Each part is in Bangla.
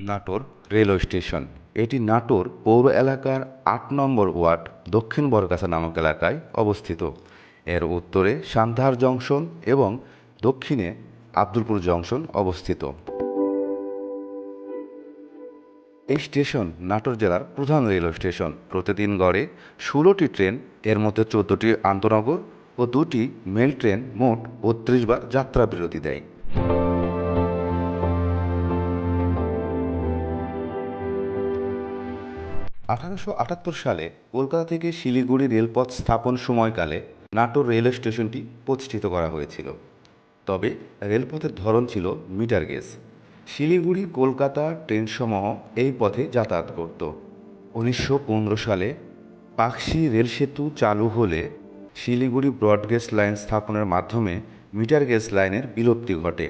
Natore railway station. এটি নাটোর পৌর এলাকার আট নম্বর ওয়ার্ড, দক্ষিণ বরগাছা নামক এলাকায় অবস্থিত। এর উত্তরে সান্ধার জংশন এবং দক্ষিণে আব্দুলপুর জংশন অবস্থিত। এই স্টেশন নাটোর জেলার প্রধান রেলওয়ে স্টেশন। প্রতিদিন গড়ে ষোলোটি ট্রেন, এর মধ্যে চোদ্দোটি আন্তনগর ও দুটি মেল ট্রেন মোট বত্রিশ বার যাত্রা বিরতি দেয়। আঠারোশো আটাত্তর সালে কলকাতা থেকে শিলিগুড়ি রেলপথ স্থাপন সময়কালে নাটোর রেলওয়ে স্টেশনটি প্রতিষ্ঠিত করা হয়েছিল। তবে রেলপথের ধরন ছিল মিটার গেজ। শিলিগুড়ি, কলকাতা ট্রেনসমূহ এই পথে যাতায়াত করত। উনিশশো পনেরো সালে পাকশি রেল সেতু চালু হলে শিলিগুড়ি ব্রডগেজ লাইন স্থাপনের মাধ্যমে মিটার গেজ লাইনের বিলুপ্তি ঘটে।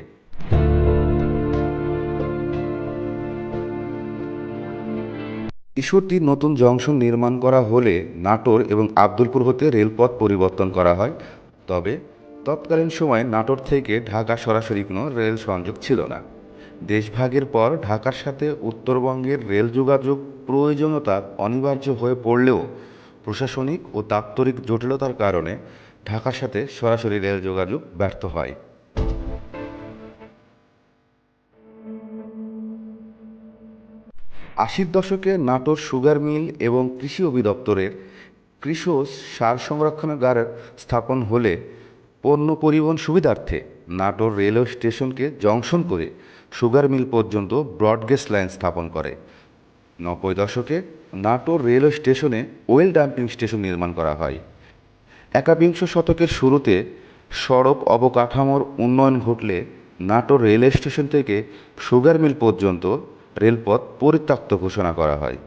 ঈশ্বরদীর নতুন জংশন নির্মাণ করা হলে নাটোর এবং আব্দুলপুর হতে রেলপথ পরিবর্তন করা হয়। তবে তৎকালীন সময়ে নাটোর থেকে ঢাকা সরাসরি কোনো রেল সংযোগ ছিল না। দেশভাগের পর ঢাকার সাথে উত্তরবঙ্গের রেল যোগাযোগ প্রয়োজনীয়তা অনিবার্য হয়ে পড়লেও প্রশাসনিক ও দাপ্তরিক জটিলতার কারণে ঢাকার সাথে সরাসরি রেল যোগাযোগ ব্যর্থ হয়। আশির দশকে নাটোর সুগার মিল এবং কৃষি অধিদপ্তরের কৃষি সার সংরক্ষণাগার স্থাপন হলে পণ্য পরিবহন সুবিধার্থে নাটোর রেলওয়ে স্টেশনকে জংশন করে সুগার মিল পর্যন্ত ব্রডগেজ লাইন স্থাপন করে। নব্বই দশকে নাটোর রেলওয়ে স্টেশনে ওয়েল ডাম্পিং স্টেশন নির্মাণ করা হয়। একাবিংশ শতকের শুরুতে সড়ক অবকাঠামোর উন্নয়ন ঘটলে নাটোর রেলওয়ে স্টেশন থেকে সুগার মিল পর্যন্ত রেলপথ পরিত্যক্ত ঘোষণা করা হয়।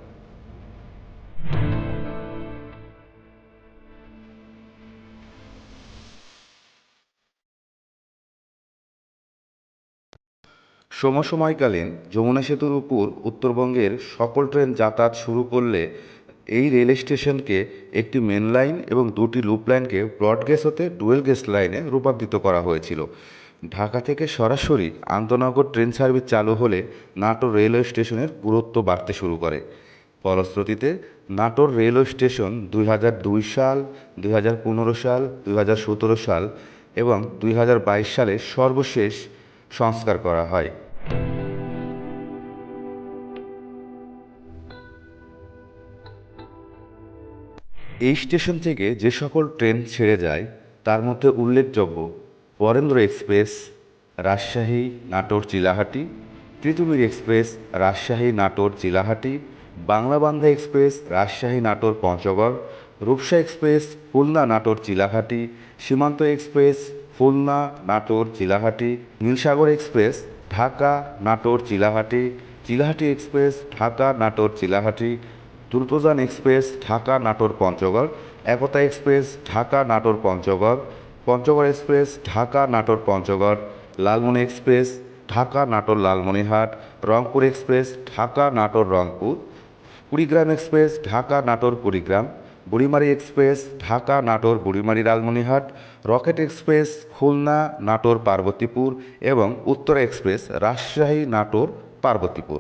সমসময়কালীন যমুনা সেতুর উপর উত্তরবঙ্গের সকল ট্রেন যাতায়াত শুরু করলে এই রেল স্টেশনকে একটি মেন লাইন এবং দুটি লুপ লাইনকে ব্রডগেজ হতে ডুয়েল গেজ লাইনে রূপান্তরিত করা হয়েছিল। ঢাকা থেকে সরাসরি আন্তনগর ট্রেন সার্ভিস চালু হলে নাটোর রেলওয়ে স্টেশনের গুরুত্ব বাড়তে শুরু করে। ফলশ্রুতিতে নাটোর রেলওয়ে স্টেশন দুই হাজার দুই সাল, দুই হাজার পনেরো সাল, দুই হাজার সতেরো সাল এবং দুই হাজার বাইশ সালে সর্বশেষ সংস্কার করা হয়। এই স্টেশন থেকে যে সকল ট্রেন ছেড়ে যায়, তার মধ্যে উল্লেখযোগ্য Barendra express, Rajshahi, Natore, Chilahati Titumir express, Rajshahi, Natore, Chilahati, Banglabandha express, Rajshahi, Natore, Panchagarh, Rupsha express, Khulna, Natore, Chilahati, Simanta express, Khulna, Natore, Chilahati, Nilsagar express, Dhaka, Natore, Chilahati Chilahati express, Dhaka, Natore, Chilahati Drutojan express Dhaka Natore Panchagarh, Ekota express Dhaka Natore Panchagarh Panchagarh express Dhaka Natore Panchagarh, Lalmoni express Dhaka Natore Lalmonirhat, Rangpur express Dhaka Natore Rangpur, Kurigram express Dhaka Natore Kurigram, Burimari express Dhaka Natore Burimari Lalmonirhat, Rocket express Khulna Natore Parbatipur এবং উত্তরা এক্সপ্রেস রাজশাহী নাটোর পার্বতীপুর।